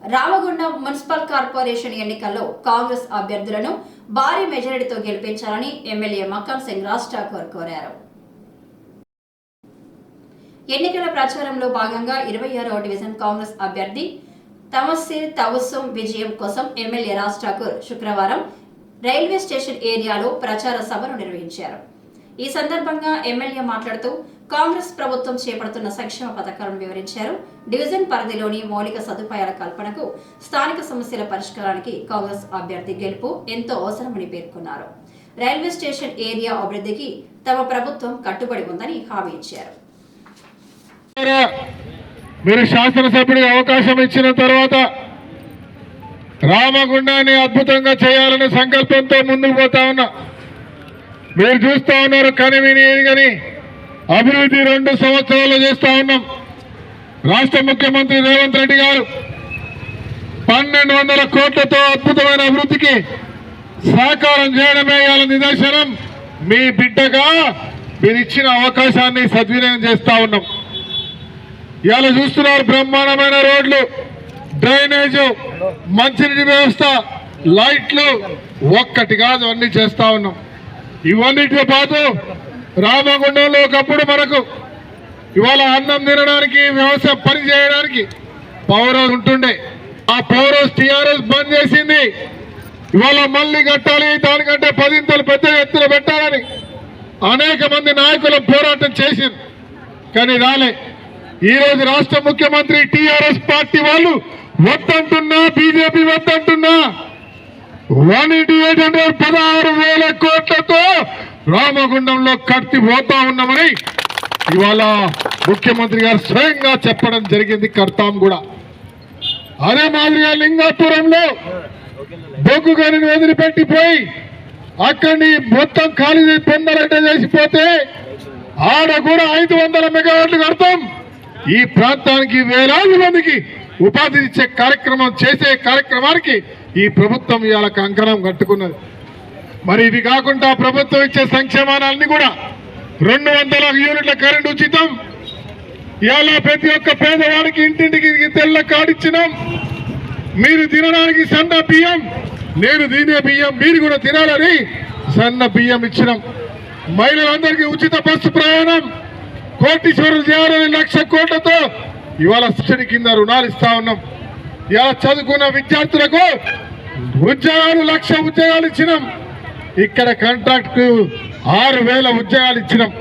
Ramagundam municipal corporation ఎన్నికల్లో కాంగ్రెస్ అభ్యర్థులను భారీ మెజారిటీతో గెలిపించాలని ఎమ్మెల్యే మక్కన్ సింగ్ రాజ్ ఠాకూర్ కోరారు. ఎన్నికల ప్రచారంలో భాగంగా ఇరవై ఆరవ డివిజన్ కాంగ్రెస్ అభ్యర్థి తమస్సిర్ తవస్సుం విజయం కోసం ఎమ్మెల్యే రాజ్ ఠాకూర్ శుక్రవారం రైల్వే స్టేషన్ ఏరియాలో ప్రచార సభను నిర్వహించారు. ఈ సందర్భంగా ఎమ్మెల్యే మాట్లాడుతూ కాంగ్రెస్ ప్రభుత్వం చేపడుతున్న సంక్షేమ పథకాలను వివరించారు. డివిజన్ పరిధిలోని మౌలిక సదుపాయాల కల్పనకు స్థానిక సమస్యల పరిష్కారానికి కాంగ్రెస్ అభ్యర్థి గెలుపు ఎంతో అవసరమని పేర్కొన్నారు. రైల్వే స్టేషన్ ఏరియా అభివృద్ధికి తమ ప్రభుత్వం కట్టుబడి ఉందని హామీ ఇచ్చారు. మీరు శాసనసభ్యుడికి అవకాశం ఇచ్చిన తర్వాత రామగుండాన్ని అద్భుతంగా చేయాలనే సంకల్పంతో ముందుకు పోతా ఉన్నా. మీరు చూస్తా ఉన్నారు కనివిని కానీ. అభివృద్ధి రెండు సంవత్సరాలు చేస్తా ఉన్నాం. రాష్ట్ర ముఖ్యమంత్రి రేవంత్ రెడ్డి గారు పన్నెండు వందల కోట్లతో అద్భుతమైన అభివృద్ధికి సహకారం చేయడమే ఇవాళ నిదర్శనం. మీ బిడ్డగా మీరు ఇచ్చిన అవకాశాన్ని సద్వినియోగం చేస్తా ఉన్నాం. ఇవాళ చూస్తున్నారు బ్రహ్మాండమైన రోడ్లు డ్రైనేజ్ మంచినీటి వ్యవస్థ లైట్లు ఒక్కటి కాదు అన్ని చేస్తా ఉన్నాం. ఇవన్నిటితో పాటు రామగుండంలో ఒకప్పుడు మనకు ఇవాళ అన్నం తినడానికి వ్యవసాయ పని చేయడానికి పవర్ హౌస్ ఉంటుండే. ఆ పవర్ హౌస్ టీఆర్ఎస్ బంద్ చేసింది. ఇవాళ మళ్ళీ కట్టాలి దానికంటే పదింతలు పెద్ద ఎత్తున పెట్టాలని అనేక మంది నాయకులు పోరాటం చేసింది కానీ రాలే. ఈరోజు రాష్ట్ర ముఖ్యమంత్రి టీఆర్ఎస్ పార్టీ వాళ్ళు వద్దంటున్నా బీజేపీ వద్దంటున్నా. వన్ ఎయిటీ ఎయిట్ హండ్రెడ్ పదహారు వేల కోట్లతో రామగుండంలో కట్టి పోతా ఉన్నామని ఇవాళ ముఖ్యమంత్రి గారు స్వయంగా చెప్పడం జరిగింది కడతాం కూడా. అదే మాదిరిగా లింగాపురంలో బొగ్గు గనిని వదిలిపెట్టిపోయి అక్కడిని మొత్తం ఖాళీ పొందలంటే చేసిపోతే ఆడ కూడా ఐదు వందల మెగావాట్లు కడతాం. ఈ ప్రాంతానికి వేలాది మందికి ఉపాధి ఇచ్చే కార్యక్రమం చేసే కార్యక్రమానికి ఈ ప్రభుత్వం ఇవాళ కంకణం కట్టుకున్నది. మరి ఇది కాకుండా ప్రభుత్వం ఇచ్చే సంక్షేమాలన్నీ కూడా రెండు వందల యూనిట్ల కరెంట్ ఉచితం. ఇవాళ ప్రతి ఒక్క పేదవాడికి ఇంటింటికి తెల్ల కాడిచ్చినాం మీరు తినడానికి సన్న బియ్యం. నేను తినే బియ్యం మీరు కూడా తినాలని సన్న బియ్యం ఇచ్చినాం. మహిళలందరికీ ఉచిత బస్సు ప్రయాణం. కోటీశ్వరులు చేయాలని లక్ష కోట్లతో ఇవాళ శిక్షణ కింద రుణాలు ఇస్తా ఉన్నాం. ఇవాళ చదువుకున్న విద్యార్థులకు ఉద్యోగాలు లక్ష ఉద్యోగాలు ఇచ్చినాం. ఇక్కడ కాంట్రాక్ట్ ఆరు వేల ఉద్యోగాలు ఇచ్చినాం.